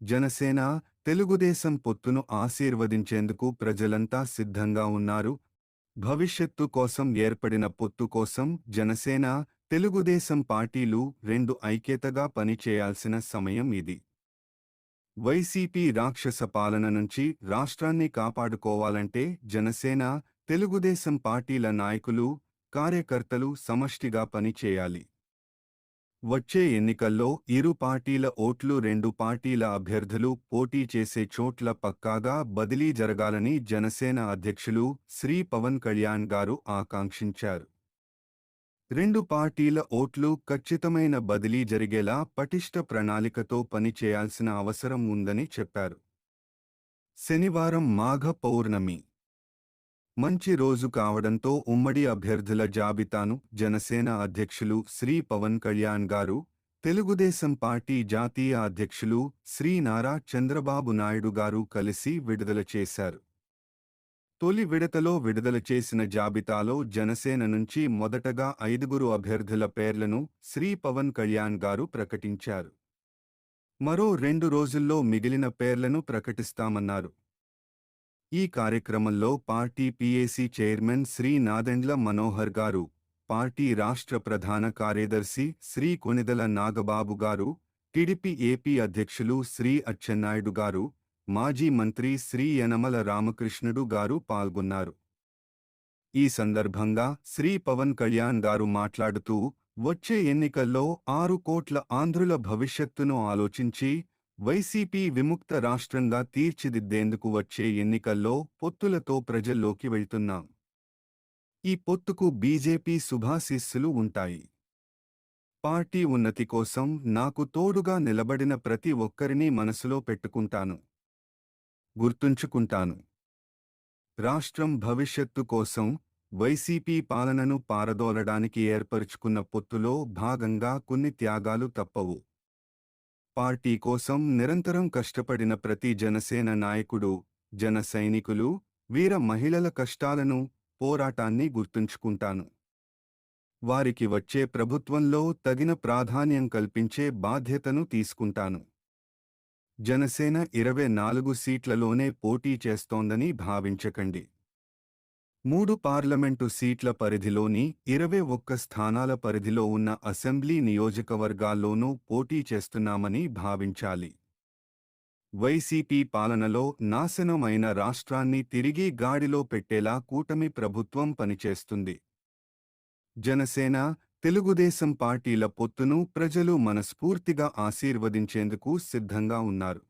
జనసేన తెలుగుదేశం పొత్తును ఆశీర్వదించేందుకు ప్రజలంతా సిద్ధంగా ఉన్నారు. భవిష్యత్తు కోసం ఏర్పడిన పొత్తు కోసం జనసేన తెలుగుదేశం పార్టీలు రెండు ఐక్యతగా పనిచేయాల్సిన సమయం ఇది. వైసీపీ రాక్షస పాలన నుంచి రాష్ట్రాన్ని కాపాడుకోవాలంటే జనసేన తెలుగుదేశం పార్టీల నాయకులు కార్యకర్తలు సమష్టిగా పనిచేయాలి. వచ్చే ఎన్నికల్లో ఇరు పార్టీల ఓట్లు రెండు పార్టీల అభ్యర్థులు పోటీ చేసే చోట్ల పక్కాగా బదిలీ జరగాలని జనసేన అధ్యక్షులు శ్రీ పవన్ కళ్యాణ్ గారు ఆకాంక్షించారు. రెండు పార్టీల ఓట్లు ఖచ్చితమైన బదిలీ జరిగేలా పటిష్ట ప్రణాళికతో పనిచేయాల్సిన అవసరం ఉందని చెప్పారు. శనివారం మాఘ పౌర్ణమి మంచి రోజు కావడంతో ఉమ్మడి అభ్యర్థుల జాబితాను జనసేన అధ్యక్షులు శ్రీ పవన్ కళ్యాణ్ గారు తెలుగుదేశం పార్టీ జాతీయ అధ్యక్షులు శ్రీ నారా చంద్రబాబు నాయుడు గారు కలిసి విడుదల చేశారు. తొలి విడతలో విడుదల చేసిన జాబితాలో జనసేన నుంచి మొదటగా ఐదుగురు అభ్యర్థుల పేర్లను శ్రీ పవన్ కళ్యాణ్ గారు ప్రకటించారు. మరో రెండు రోజుల్లో మిగిలిన పేర్లను ప్రకటిస్తామన్నారు. ఈ కార్యక్రమంలో party PAC chairman Shri Nadendla Manohar గారు పార్టీ రాష్ట్ర ప్రధాన కార్యదర్శి శ్రీ కొనిదల నాగబాబు గారు టిడిపి ఏపీ అధ్యక్షులు శ్రీ అచ్చెన్నాయుడు గారు మాజీ మంత్రి శ్రీ యనమల రామకృష్ణుడు గారు పాల్గొన్నారు. ఈ సందర్భంగా శ్రీ పవన్ కళ్యాణ్ గారు మాట్లాడుతూ వచ్చే ఎన్నికల్లో ఆరు కోట్ల ఆంధ్రుల భవిష్యత్తును ఆలోచించి వైసీపీ విముక్త రాష్ట్రంగా తీర్చిదిద్దేందుకు వచ్చే ఎన్నికల్లో పొత్తులతో ప్రజల్లోకి వెళ్తున్నాం. ఈ పొత్తుకు బీజేపీ శుభాశీస్సులు ఉంటాయి. పార్టీ ఉన్నతి కోసం నాకు తోడుగా నిలబడిన ప్రతి ఒక్కరినీ మనసులో పెట్టుకుంటాను. గుర్తుంచుకుంటాను. రాష్ట్రం భవిష్యత్తు కోసం వైసీపీ పాలనను పారదోలడానికి ఏర్పరుచుకున్న పొత్తులో భాగంగా కొన్ని త్యాగాలు తప్పవు. పార్టీ కోసం నిరంతరం కష్టపడిన ప్రతి జనసేన నాయకుడు జన సైనికులు వీర మహిళల కష్టాలను పోరాటాన్ని గుర్తుంచుకుంటాను. వారికి వచ్చే ప్రభుత్వంలో తగిన ప్రాధాన్యం కల్పించే బాధ్యతను తీసుకుంటాను. జనసేన ఇరవై నాలుగు సీట్లలోనే పోటీ చేస్తోందని భావించకండి. మూడు పార్లమెంటు సీట్ల పరిధిలోని ఇరవై ఒక్క స్థానాల పరిధిలో ఉన్న అసెంబ్లీ నియోజకవర్గాల్లోనూ పోటీ చేస్తున్నామని భావించాలి. వైసీపీ పాలనలో నాశనమైన రాష్ట్రాన్ని తిరిగి గాడిలో పెట్టేలా కూటమి ప్రభుత్వం పనిచేస్తుంది. జనసేన తెలుగుదేశం పార్టీల పొత్తును ప్రజలు మనస్ఫూర్తిగా ఆశీర్వదించేందుకు సిద్ధంగా ఉన్నారు.